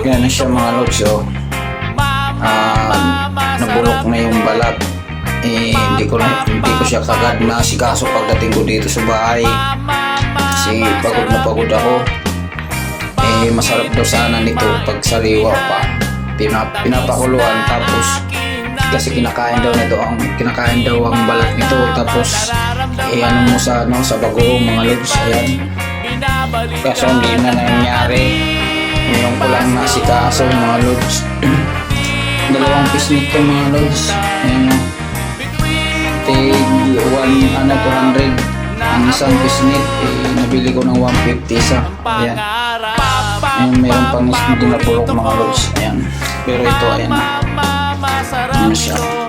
Yan na siya mga lods, oh. Ah, nabulok na yung balat. Eh, hindi ko na, hindi ko siya kagad na sikaso pagdating ko dito sa bahay. Kasi pagod na pagod ako. Eh, masarap daw sana nito pag sariwa pa. Pinap, pinapakuluan tapos kasi kinakain daw nito ang kinakain daw ang balat nito tapos eh ano mo sa ano sa bagoong mga lods ayan kaso hindi na nangyari ngayon ko lang nasikaso mga lods. Dalawang piece nito mga lods. Ayan o tig one ano 200 ang isang piece nit eh, nabili ko ng 150 isa. Ayan. Ayan meron pang hindi na pulok mga lods. Ayan. Pero ito ayan. Ano siya